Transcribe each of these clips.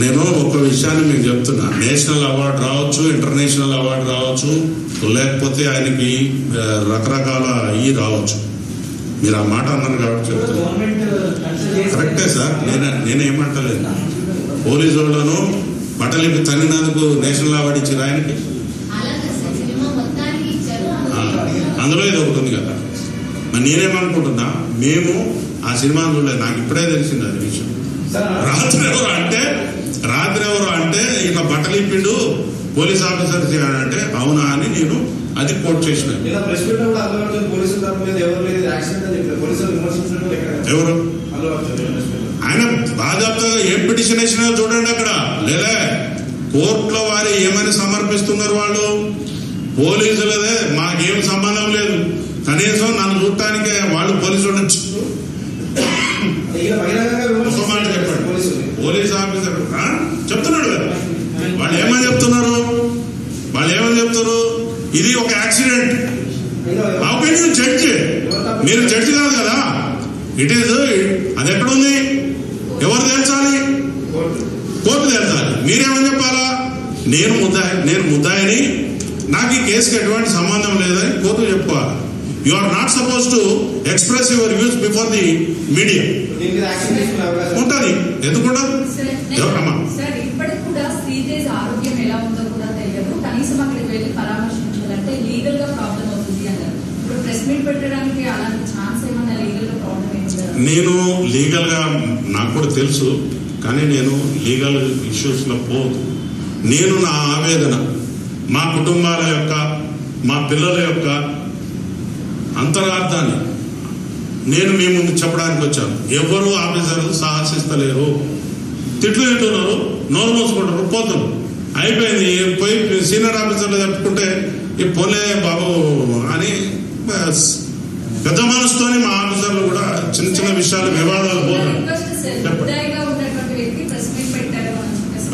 నేను ఒక విషయాన్ని మీకు చెప్తున్నా. నేషనల్ అవార్డు రావచ్చు ఇంటర్నేషనల్ అవార్డు రావచ్చు లేకపోతే ఆయనకి రకరకాల ఈ రావచ్చు. మీరు ఆ మాట అన్నారు కాబట్టి చెప్తున్నారు కరెక్టే సార్ నేను నేనేమంటలేదు పోలీసు వాళ్ళను బట్టలిపి తన్నినందుకు నేషనల్ అవార్డు ఇచ్చారు ఆయనకి? అందులో ఇది ఒకటి ఉంది కదా. మరి నేనేమనుకుంటున్నా మేము ఆ సినిమా చూడలేదు. నాకు ఇప్పుడే తెలిసింది అది విషయం. రాత్రి ఎవరు అంటే రాత్రి ఎవరు అంటే ఇట్లా బట్టలు ఇప్పిండు పోలీస్ ఆఫీసర్ అంటే అవునా అని నేను అది కోట్ చేసిన. ఎవరు. ఆయన బాధ్యతగా ఏం పిటిషన్ వేసినా చూడండి అక్కడ. లేదా కోర్టులో వారు ఏమని సమర్పిస్తున్నారు వాళ్ళు? పోలీసులదే మాకేం సంబంధం లేదు. కనీసం నన్ను చూడటానికే వాళ్ళు పోలీసులు విమర్శించారు చెప్పండి. పోలీస్ ఆఫీసర్ ఆ? చెప్తున్నాడు కదా వాళ్ళు ఏమని చెప్తున్నారు వాళ్ళు ఏమని చెప్తారు ఇది ఒక accident. How can you judge. మీరు జడ్జి కాదు కదా. ఇట్ ఈస్ అది ఎక్కడుంది? ఎవరు తేల్చాలి? కోర్టు తేల్చాలి. మీరేమని చెప్పాలా? నేను ముద్దాయి నేను ముద్దాయిని. నాకు ఈ కేసుకి ఎటువంటి సంబంధం లేదని కోర్టు చెప్పుకోవాలి. You are not suppose to express your views before the media ఉంటుంది. ఎందుకుండదు సరే, ఎవరమ్మా? సార్ ఇప్పటికి కూడా శ్రీతేజ్ ఆరోగ్యం ఎలా ఉందో కూడా తెలియదు కనీసం అక్కడికి వెళ్ళి పరామర్శించాలంటే లీగల్గా ప్రాబ్లం అవుతుంది అన్నారు ఇప్పుడు ప్రెస్ మీట్ పెట్టడానికి అలాంటి ఛాన్స్ లీగల్గా ప్రాబ్లం నేను లీగల్గా నాకు కూడా తెలుసు కానీ నేను లీగల్ ఇష్యూస్లో పోదు నేను నా ఆవేదన మా కుటుంబాల యొక్క మా పిల్లల యొక్క అంతరార్థాన్ని నేను మీ ముందు చెప్పడానికి వచ్చాను. ఎవరు ఆఫీసర్లు సాహసిస్తలేరు. తిట్లు తింటున్నారు నోరు మూసుకుంటారు పోతారు అయిపోయింది పోయి సీనియర్ ఆఫీసర్లు చెప్పుకుంటే ఈ పోలే బాబు అని పెద్ద మనసుతోని మా ఆఫీసర్లు కూడా చిన్న చిన్న విషయాలు వివాదాలు చెప్పేసి.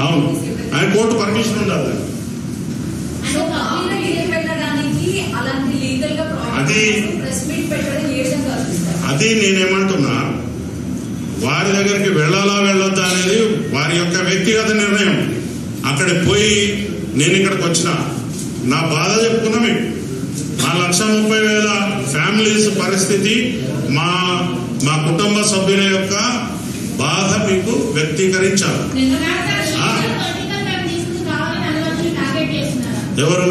అవును. ఆయన కోర్టు పర్మిషన్ ఉండాలి. అది- అది నేనేమంటున్నా వారి దగ్గరికి వెళ్ళాలా వెళ్ళొద్దా అనేది వారి యొక్క వ్యక్తిగత నిర్ణయం. అక్కడ పోయి నేను ఇక్కడికి వచ్చిన నా బాధ చెప్పుకున్నా మీకు. మా లక్ష ముప్పై వేల ఫ్యామిలీస్ పరిస్థితి మా మా కుటుంబ సభ్యుల యొక్క బాధ మీకు వ్యక్తీకరించాలి. ఎవరు?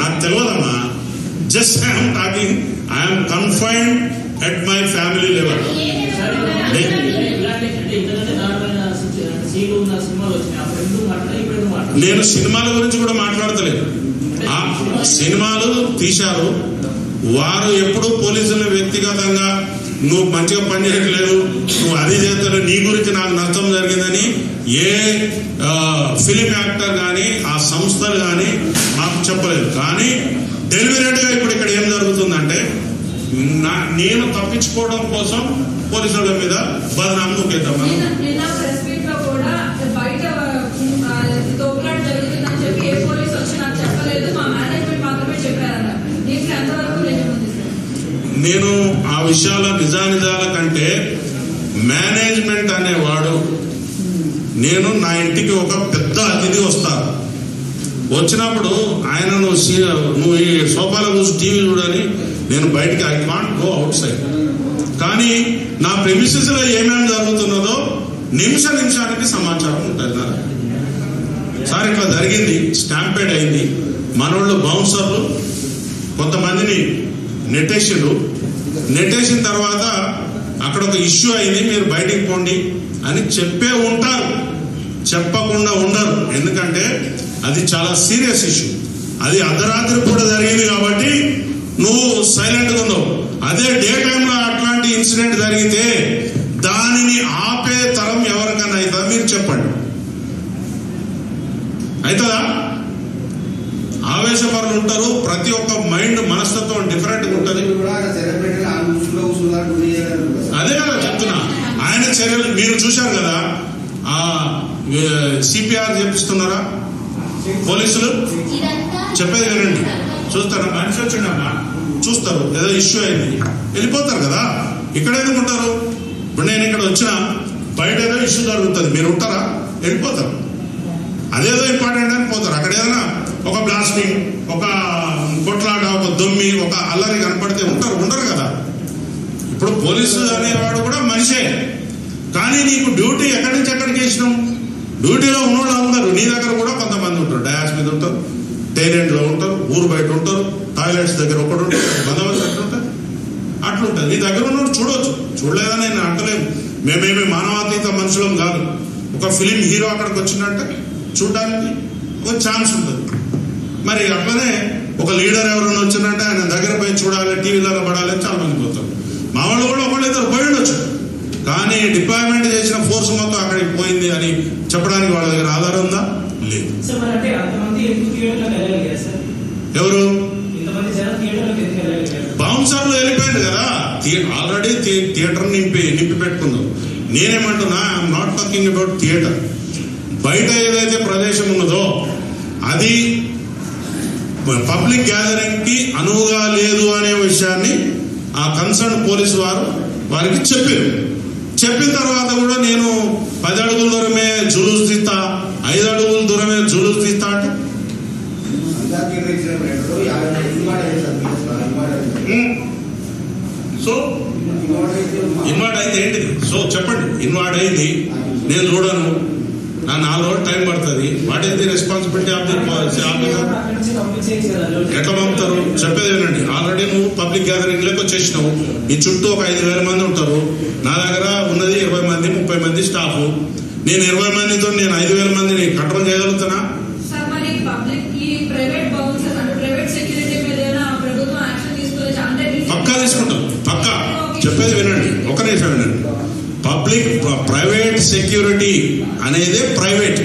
నాకు తెలియదమ్మా just I'm talking I'm confined at my family level అంటే నేను సినిమాల గురించి కూడా మాట్లాడతలేదు. ఆ సినిమాలు తీశారు. వారు ఎప్పుడు పోలీసులను వ్యక్తిగతంగా నువ్వు మంచిగా పని చేయట్లేదు నువ్వు అది చేస్తలేవు నీ గురించి నాకు నష్టం జరిగిందని ఏ ఫిలిం యాక్టర్ కానీ ఆ సంస్థలు కానీ మాకు చెప్పలేదు. కానీ డెలివరీగా ఇప్పుడు ఇక్కడ ఏం జరుగుతుందంటే నా నేను తప్పించుకోవడం కోసం పోలీసుల మీద బదనామం నొక్కేద్దాం. మనం నేను ఆ విషయాల నిజానిజాల కంటే మేనేజ్మెంట్ అనేవాడు. నేను నా ఇంటికి ఒక పెద్ద అతిథి వస్తాను. వచ్చినప్పుడు ఆయన నువ్వు నువ్వు ఈ సోఫాలో చూసి టీవీ చూడని నేను బయటికి I can't go outside కానీ నా ప్రెమిసెస్లో ఏమేమి జరుగుతున్నదో నిమిష నిమిషానికి సమాచారం ఉంటుంది నా సార్ ఇట్లా జరిగింది స్టాంపేడ్ అయింది. మనోళ్ళు బౌన్సర్లు కొంతమందిని నెట్టేసిండ్రు నెట్టేసిన తర్వాత అక్కడ ఒక ఇష్యూ అయింది మీరు బయటికి పోండి అని చెప్పే ఉంటారు. చెప్పకుండా ఉండరు. ఎందుకంటే అది చాలా సీరియస్ ఇష్యూ అది అర్ధరాత్రి పూట జరిగింది కాబట్టి నువ్వు సైలెంట్గా ఉన్నావు. అదే డే టైంలో అట్లాంటి ఇన్సిడెంట్ జరిగితే దానిని ఆపే తరం ఎవరికైనా అవుతుందా మీరు చెప్పండి. అవుతుందా ఆవేశపరులు ఉంటారు. ప్రతి ఒక్క మైండ్ మనస్తత్వం డిఫరెంట్ ఉంటుంది. అదే కదా చెప్తున్నా. ఆయన చర్యలు మీరు చూశారు కదా? ఆ సిపిఆర్ చేపిస్తున్నారా? పోలీసులు? ఇదంతా చెప్పేది వినండి. చూస్తారా? మనిషి వచ్చిండమ్మా. చూస్తారు. ఏదో ఇష్యూ అయింది. వెళ్ళిపోతారు కదా? ఇక్కడ ఎందుకుంటారు ఇప్పుడు నేను ఇక్కడ వచ్చిన బయట ఏదో ఇష్యూ జరుగుతుంది. మీరు ఉంటారా? వెళ్ళిపోతారు. అదేదో ఇంపార్టెంట్ అని పోతారు. అక్కడ ఏదైనా ఒక బ్లాస్టింగ్ ఒక కొట్లాట ఒక దొమ్మి ఒక అల్లరి కనపడితే ఉంటారు ఉండరు కదా. ఇప్పుడు పోలీసు అనేవాడు కూడా మనిషే. కానీ నీకు డ్యూటీ ఎక్కడి నుంచి ఎక్కడికి వేసినాం డ్యూటీలో ఉన్నోళ్ళు అందరూ నీ దగ్గర కూడా కొంతమంది ఉంటారు. డయాస్ మీద ఉంటారు టైలెంట్లో ఉంటారు ఊరు బయట ఉంటారు టాయిలెట్స్ దగ్గర ఒకటి ఉంటారు బందోబస్తు ఎట్లా అట్లుంటుంది. నీ దగ్గర ఉన్నోడు చూడవచ్చు చూడలేదని నేను అంటలేము మేమేమి మానవాతీత మనుషులం కాదు. ఒక ఫిలిం హీరో అక్కడికి వచ్చినట్టు చూడడానికి ఒక ఛాన్స్ ఉంటుంది. మరి అట్లనే ఒక లీడర్ ఎవరైనా వచ్చిందంటే ఆయన దగ్గర పోయి చూడాలి టీవీలలో పడాలి అని చాలా మంది పోతారు. మా వాళ్ళు కూడా ఒకళ్ళు ఇద్దరు పోయి ఉండొచ్చు. కానీ డిప్లాయ్మెంట్ చేసిన ఫోర్స్ మొత్తం అక్కడికి పోయింది అని చెప్పడానికి వాళ్ళ దగ్గర ఆధారం ఉందా? లేదు. ఎవరు? బౌన్సర్లు వెళ్ళిపోయింది కదా. ఆల్రెడీ థియేటర్ నింపి నింపి పెట్టుకుందాం నేనేమంటున్నా I'm not talking about theatre బయట ఏదైతే ప్రదేశం ఉన్నదో అది పబ్లిక్ గ్యాదరింగ్కి అనువుగా లేదు అనే విషయాన్ని ఆ కన్సర్న్ పోలీసు వారు వారికి చెప్పారు. చెప్పిన తర్వాత కూడా నేను పది అడుగుల దూరమే జులుసు తీస్తా ఐదు అడుగుల దూరమే జులుసు తీస్తా అంటే? సో ఇన్వాల్వ్ అయితే ఇన్వార్డ్ అయితే ఏంటిది? సో చెప్పండి ఇన్వార్డ్ అయింది నేను చూడను. నా నాలుగు రోజులు టైం పడుతుంది. What is the responsibility of the. ఎట్లా పంపుతారు? చెప్పేది వినండి. ఆల్రెడీ నువ్వు పబ్లిక్ గ్యాదరింగ్లోకి వచ్చేసినావు. నీ చుట్టూ ఒక ఐదు వేల మంది ఉంటారు. నా దగ్గర ఉన్నది ఇరవై మంది ముప్పై మంది స్టాఫ్ నేను ఇరవై మందితో నేను ఐదు వేల మందిని కంట్రోల్ చేయగలుగుతానా? ఈ పక్కా తీసుకుంటాం. పక్కా. చెప్పేది వినండి. ఒక నిమిషం వినండి. పబ్లిక్ ప్రైవేట్ సెక్యూరిటీ అనేది private.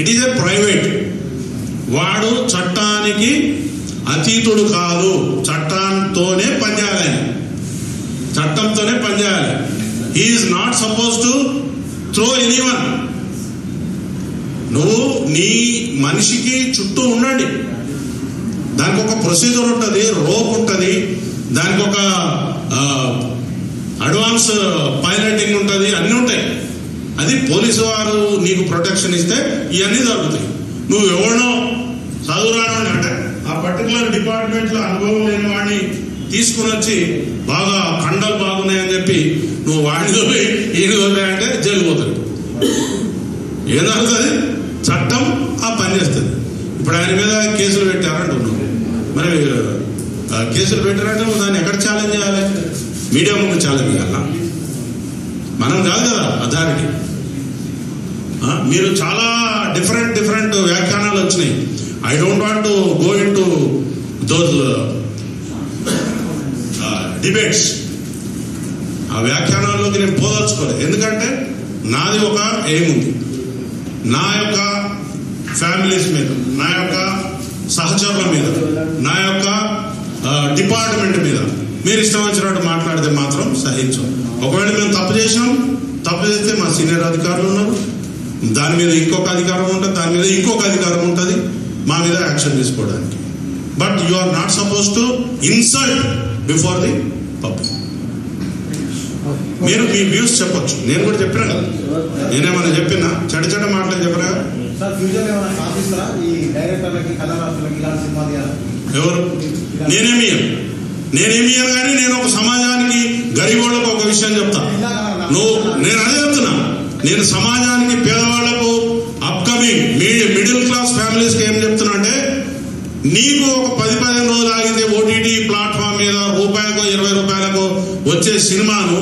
It is a private వాడు చట్టానికి అతీతుడు కాదు. చట్టంతోనే పనిచేయాలి. చట్టంతోనే పనిచేయాలి. He is not suppose to throw anyone నువ్వు నీ మనిషికి చుట్టూ ఉండండి. దానికి ఒక ప్రొసీజర్ ఉంటుంది రోప్ ఉంటుంది. దానికి ఒక అడ్వాన్స్ పైలటింగ్ ఉంటుంది అన్నీ ఉంటాయి. అది పోలీసు వారు నీకు ప్రొటెక్షన్ ఇస్తే ఇవన్నీ జరుగుతాయి. నువ్వు ఎవరినో చదువురాను అంటే. ఆ పర్టికులర్ డిపార్ట్మెంట్లో అనుభవం లేని వాడిని తీసుకుని వచ్చి బాగా కండలు బాగున్నాయని చెప్పి నువ్వు వాడిని ఈయన అంటే జైలు పోతాడు ఏం జరుగుతుంది? చట్టం ఆ పని చేస్తుంది. ఇప్పుడు ఆయన మీద కేసులు పెట్టారంటున్నావు మరి కేసులు పెట్టారంటే దాన్ని ఎక్కడ ఛాలెంజ్ చేయాలి? మీడియా ముందు ఛాలెంజ్ చేయాలా మనం కాదు కదా అథారిటీ మీరు చాలా డిఫరెంట్ డిఫరెంట్ వ్యాఖ్యానాలు వచ్చినాయి. I don't want to go into those debates ఆ వ్యాఖ్యానాల్లోకి నేను పోదలుచుకోలేదు. ఎందుకంటే నాది ఒక ఎయిమ్ ఉంది. నా యొక్క ఫ్యామిలీస్ మీద నా యొక్క సహచరుల మీద నా యొక్క uh, డిపార్ట్మెంట్ మీద. మీరు ఇష్టం వచ్చినట్టు మాట్లాడితే మాత్రం సహించం. ఒకవేళ మేము తప్పు చేసినాం తప్పు చేస్తే మా సీనియర్ అధికారులు ఉన్నారు. దాని మీద ఇంకొక అధికారం ఉంటుంది దాని మీద ఇంకొక అధికారం ఉంటుంది. మా మీద యాక్షన్ తీసుకోవడానికి. But you are not suppose to insult before the public మీరు మీ వ్యూస్ చెప్పొచ్చు. నేను కూడా చెప్పినా కదా? నేనేమన్నా చెప్పినా? చెడ చెడ మాటలు చెప్పినా తీయాలి? ఎవరు? నేనేమి. నేనేమి కానీ నేను ఒక సమాజానికి గరీబోళ్ళకు ఒక విషయం చెప్తా. నువ్వు నేను అదే చెప్తున్నా. నేను సమాజానికి పేదవాళ్ళకు అప్కమింగ్ మిడిల్ క్లాస్ ఫ్యామిలీస్కి ఏం చెప్తున్నా అంటే నీకు ఒక పది పదిహేను రోజులు ఆగితే ఓటీటీ ప్లాట్ఫామ్ మీద రూపాయలకు ఇరవై రూపాయలకు వచ్చే సినిమాను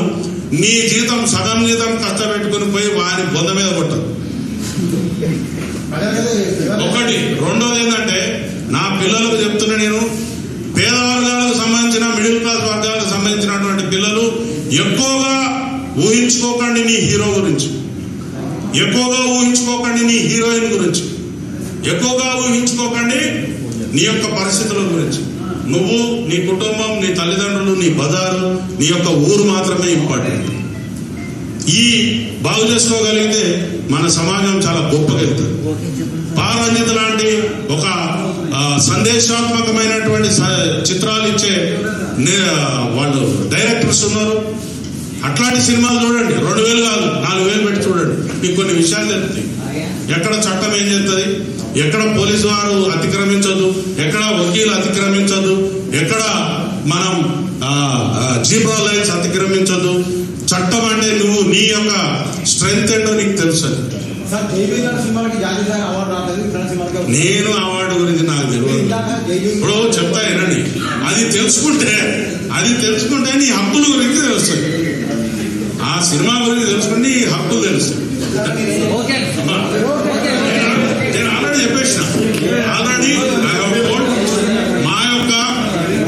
నీ జీతం సగం జీతం కష్టపెట్టుకుని పోయి వారి బొంద మీద కొట్టదు ఒకటి. రెండోది ఏంటంటే నా పిల్లలకు చెప్తున్నా నేను పేద వర్గాలకు సంబంధించిన మిడిల్ క్లాస్ వర్గాలకు సంబంధించినటువంటి పిల్లలు ఎక్కువగా ఊహించుకోకండి నీ హీరో గురించి. ఎక్కువగా ఊహించుకోకండి నీ హీరోయిన్ గురించి. ఎక్కువగా ఊహించుకోకండి నీ యొక్క పరిస్థితుల గురించి. నువ్వు నీ కుటుంబం నీ తల్లిదండ్రులు నీ బజారు నీ యొక్క ఊరు మాత్రమే ఇంపార్టెంట్. ఈ బాగు చేసుకోగలిగితే మన సమాజం చాలా గొప్పగా వెళ్తుంది పారంజిత లాంటి ఒక సందేశాత్మకమైనటువంటి చిత్రాలు ఇచ్చే వాళ్ళు డైరెక్టర్స్ ఉన్నారు. అట్లాంటి సినిమాలు చూడండి. రెండు వేలు కాదు నాలుగు వేలు పెట్టి చూడండి. మీకు కొన్ని విషయాలు తెలుస్తాయి. ఎక్కడ చట్టం ఏం చేస్తుంది? ఎక్కడ పోలీసు వారు అతిక్రమించదు ఎక్కడ వకీలు అతిక్రమించదు ఎక్కడ మనం జీబ్రా లైన్స్ అతిక్రమించదు చట్టం అంటే నువ్వు నీ యొక్క స్ట్రెంగ్త్ ఏంటో నీకు తెలుసు సార్ జైవీ ఇప్పుడు చెప్తా వినండి. అది తెలుసుకుంటే అది తెలుసుకుంటే నీ హక్కుల గురించి తెలుస్తుంది. ఆ సినిమా గురించి తెలుసుకుంటే నీ హక్కులు తెలుస్తుంది నేను ఆల్రెడీ చెప్పేసిన. ఆల్రెడీ మా యొక్క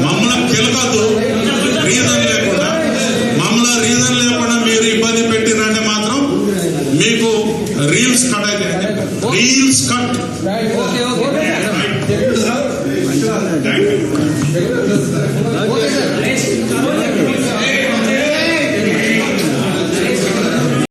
మమ్మల్ని కిలకద్దు.